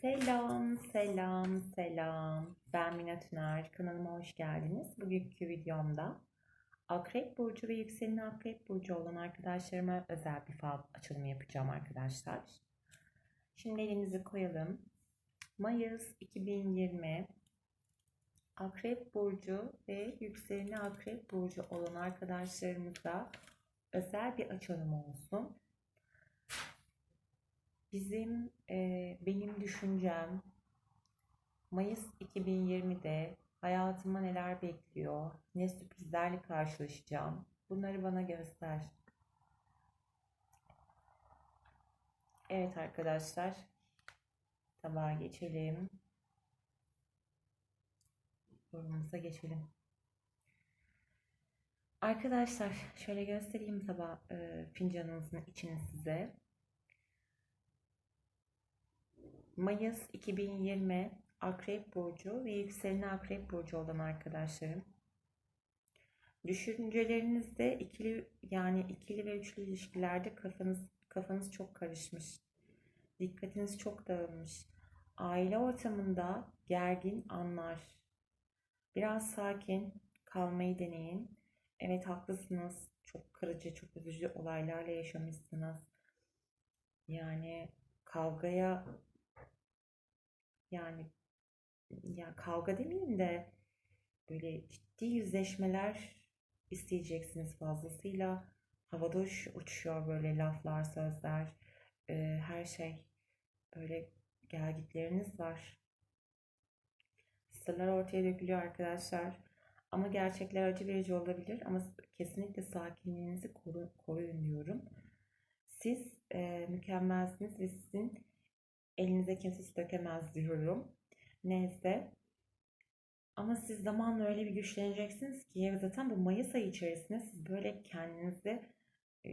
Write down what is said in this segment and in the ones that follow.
Selam, selam, selam. Ben Mina Tüner. Kanalıma hoş geldiniz. Bugünkü videomda Akrep Burcu ve yükseleni Akrep Burcu olan arkadaşlarıma özel bir fal açılımı yapacağım arkadaşlar. Şimdi elimizi koyalım. Mayıs 2020 Akrep Burcu ve yükseleni Akrep Burcu olan arkadaşlarımıza özel bir açılım olsun. Bizim e, benim düşüncem Mayıs 2020'de hayatıma neler bekliyor, ne sürprizlerle karşılaşacağım. Bunları bana göster. Evet arkadaşlar, tabağa geçelim. Yorumumuza geçelim. Arkadaşlar şöyle göstereyim tabağı e, fincanınızın içini size. Mayıs 2020 Akrep Burcu ve yükseleni Akrep Burcu olan arkadaşlarım. Düşüncelerinizde ikili yani ikili ve üçlü ilişkilerde kafanız kafanız çok karışmış. Dikkatiniz çok dağılmış. Aile ortamında gergin anlar. Biraz sakin kalmayı deneyin. Evet haklısınız. Çok kırıcı, çok üzücü olaylarla yaşamışsınız. Yani kavgaya yani ya kavga demeyeyim de böyle ciddi yüzleşmeler isteyeceksiniz fazlasıyla. Havada uç, uçuşuyor böyle laflar, sözler, e, her şey. Böyle gelgitleriniz var. Sırlar ortaya dökülüyor arkadaşlar. Ama gerçekler acı verici olabilir ama kesinlikle sakinliğinizi koru, koruyun diyorum. Siz e, mükemmelsiniz ve sizin elinize kimse su dökemez diyorum. Neyse. Ama siz zamanla öyle bir güçleneceksiniz ki zaten bu Mayıs ayı içerisinde siz böyle kendinizi e,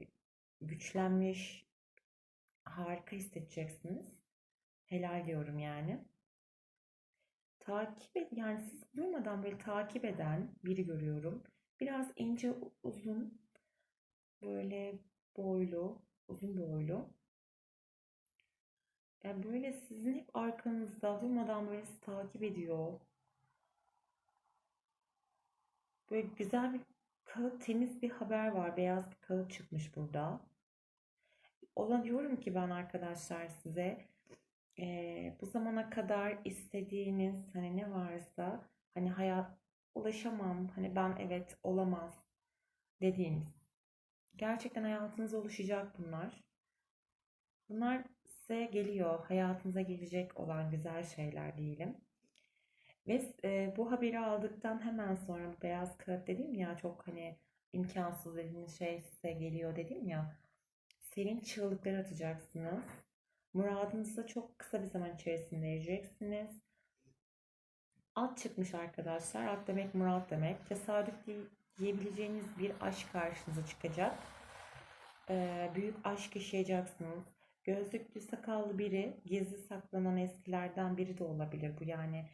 güçlenmiş, harika hissedeceksiniz. Helal diyorum yani. Takip et, yani siz durmadan böyle takip eden biri görüyorum. Biraz ince, uzun, böyle boylu, uzun boylu. Yani böyle sizin hep arkanızda durmadan böyle sizi takip ediyor. Böyle güzel bir kağıt, temiz bir haber var. Beyaz bir kağıt çıkmış burada. Ona diyorum ki ben arkadaşlar size e, bu zamana kadar istediğiniz hani ne varsa hani hayat ulaşamam hani ben evet olamaz dediğiniz gerçekten hayatınıza oluşacak bunlar. Bunlar size geliyor, hayatınıza gelecek olan güzel şeyler diyelim. Ve e, bu haberi aldıktan hemen sonra beyaz kağıt dedim ya çok hani imkansız dediğiniz şey size geliyor dedim ya. Sevinç çığlıkları atacaksınız. Muradınıza çok kısa bir zaman içerisinde ereceksiniz. At çıkmış arkadaşlar. At demek murat demek. Tesadüf diyebileceğiniz bir aşk karşınıza çıkacak. Ee, büyük aşk yaşayacaksınız. Gözlüklü sakallı biri, gizli saklanan eskilerden biri de olabilir bu. Yani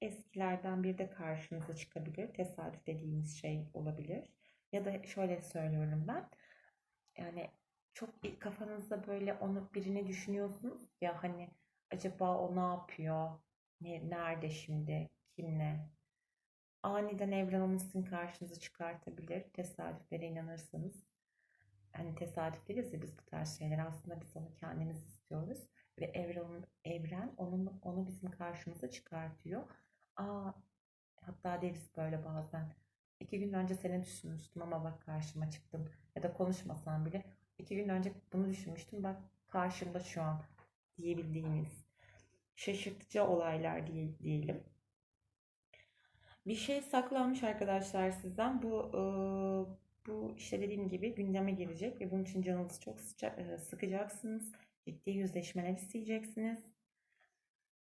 eskilerden biri de karşınıza çıkabilir. Tesadüf dediğimiz şey olabilir. Ya da şöyle söylüyorum ben. Yani çok kafanızda böyle onu birini düşünüyorsunuz ya hani acaba o ne yapıyor? Ne, nerede şimdi? Kimle? Aniden evren onu sizin karşınıza çıkartabilir. Tesadüflere inanırsanız hani tesadüf değiliz ya biz bu tarz şeyler aslında biz onu kendimiz istiyoruz ve evren evren onun onu bizim karşımıza çıkartıyor. Aa hatta deriz böyle bazen iki gün önce seni düşünmüştüm ama bak karşıma çıktım ya da konuşmasam bile iki gün önce bunu düşünmüştüm bak karşımda şu an diyebildiğimiz şaşırtıcı olaylar diye, diyelim. Bir şey saklanmış arkadaşlar sizden. Bu bu işte dediğim gibi gündeme girecek ve bunun için canınızı çok sıca- sıkacaksınız. Ciddi yüzleşmeler isteyeceksiniz.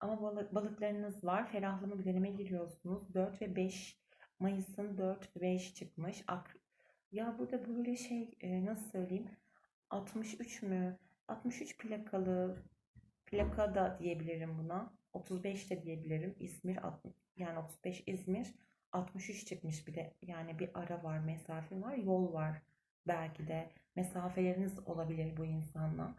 Ama balık, balıklarınız var. Ferahlama bir döneme giriyorsunuz. 4 ve 5 Mayıs'ın 4 ve 5 çıkmış. Ak ya burada böyle şey nasıl söyleyeyim? 63 mü? 63 plakalı plaka da diyebilirim buna. 35 de diyebilirim. İzmir yani 35 İzmir. 63 çıkmış bir de yani bir ara var, mesafe var, yol var belki de mesafeleriniz olabilir bu insanla.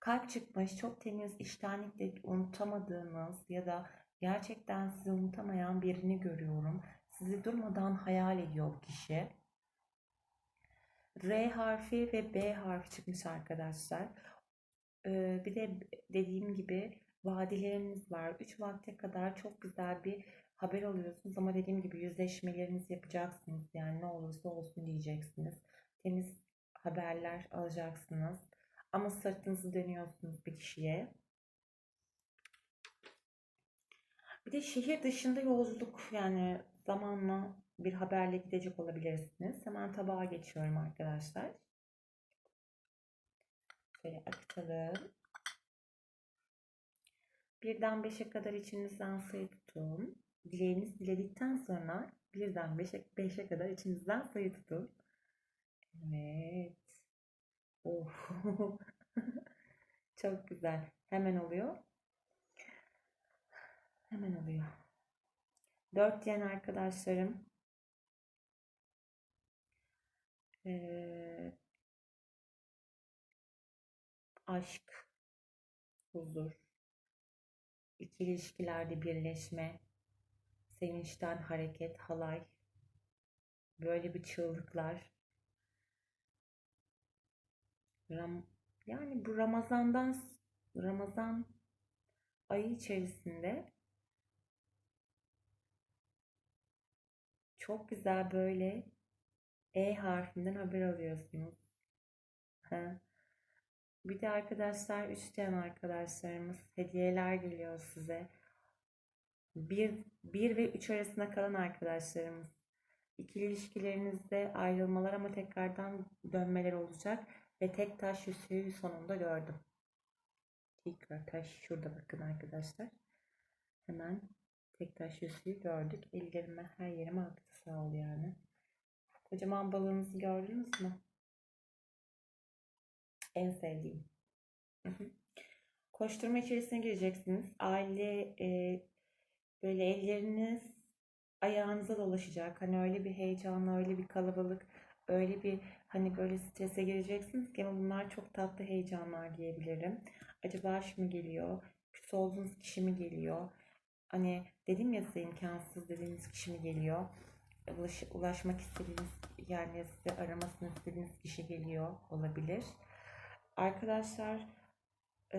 Kalp çıkmış, çok temiz, içtenlikle unutamadığınız ya da gerçekten sizi unutamayan birini görüyorum. Sizi durmadan hayal ediyor kişi. R harfi ve B harfi çıkmış arkadaşlar. Ee, bir de dediğim gibi vadileriniz var. 3 vakte kadar çok güzel bir haber alıyorsunuz ama dediğim gibi yüzleşmelerinizi yapacaksınız. Yani ne olursa olsun diyeceksiniz. Temiz haberler alacaksınız. Ama sırtınızı dönüyorsunuz bir kişiye. Bir de şehir dışında yolculuk yani zamanla bir haberle gidecek olabilirsiniz. Hemen tabağa geçiyorum arkadaşlar. Şöyle akıtalım. Birden beşe kadar içinizden sayı tutun. Dileğiniz diledikten sonra birden beşe, beşe kadar içinizden sayı tutun. Evet. Oh. Çok güzel. Hemen oluyor. Hemen oluyor. Dört diyen arkadaşlarım ee, aşk, huzur, ikili ilişkilerde birleşme, sevinçten hareket, halay, böyle bir çığlıklar. Ram, yani bu Ramazan'dan Ramazan ayı içerisinde çok güzel böyle E harfinden haber alıyorsunuz. Ha. Bir de arkadaşlar üçgen arkadaşlarımız hediyeler geliyor size. Bir, bir ve üç arasında kalan arkadaşlarımız. İkili ilişkilerinizde ayrılmalar ama tekrardan dönmeler olacak. Ve tek taş yüzüğü sonunda gördüm. Tekrar taş şurada bakın arkadaşlar. Hemen tek taş yüzüğü gördük. Ellerime her yerime aktı sağ ol yani. Kocaman balığınızı gördünüz mü? En sevdiğim. Koşturma içerisine gireceksiniz. Aile e, böyle elleriniz ayağınıza dolaşacak. Hani öyle bir heyecanlı, öyle bir kalabalık, öyle bir hani böyle strese gireceksiniz ki ama bunlar çok tatlı heyecanlar diyebilirim. Acaba aşk mı geliyor? Küs olduğunuz kişi mi geliyor? Hani dedim ya size imkansız dediğiniz kişi mi geliyor? Ulaş, ulaşmak istediğiniz yani size aramasını istediğiniz kişi geliyor olabilir. Arkadaşlar e,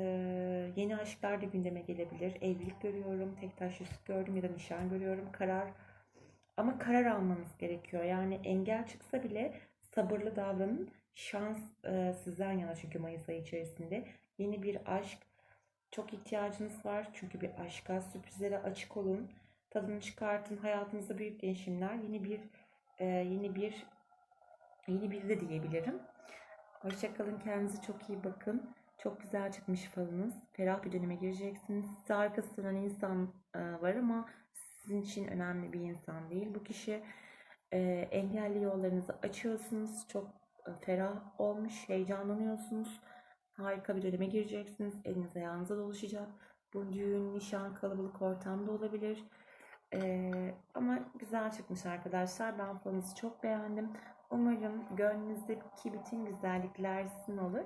yeni aşklar da gündeme gelebilir. Evlilik görüyorum, tek taş yüzük gördüm ya da nişan görüyorum. Karar ama karar almanız gerekiyor. Yani engel çıksa bile sabırlı davranın. Şans e, sizden yana çünkü Mayıs ayı içerisinde. Yeni bir aşk çok ihtiyacınız var. Çünkü bir aşka sürprizlere açık olun. Tadını çıkartın. Hayatınızda büyük değişimler. Yeni bir e, yeni bir yeni bir de diyebilirim. Hoşçakalın. Kendinize çok iyi bakın. Çok güzel çıkmış falınız. Ferah bir döneme gireceksiniz. Size arkasından insan e, var ama sizin için önemli bir insan değil. Bu kişi e, engelli yollarınızı açıyorsunuz. Çok e, ferah olmuş. Heyecanlanıyorsunuz. Harika bir döneme gireceksiniz. Eliniz ayağınıza dolaşacak. Bu düğün, nişan, kalabalık ortamda olabilir. Ee, ama güzel çıkmış arkadaşlar. Ben falınızı çok beğendim. Umarım gönlünüzdeki bütün güzellikler sizin olur.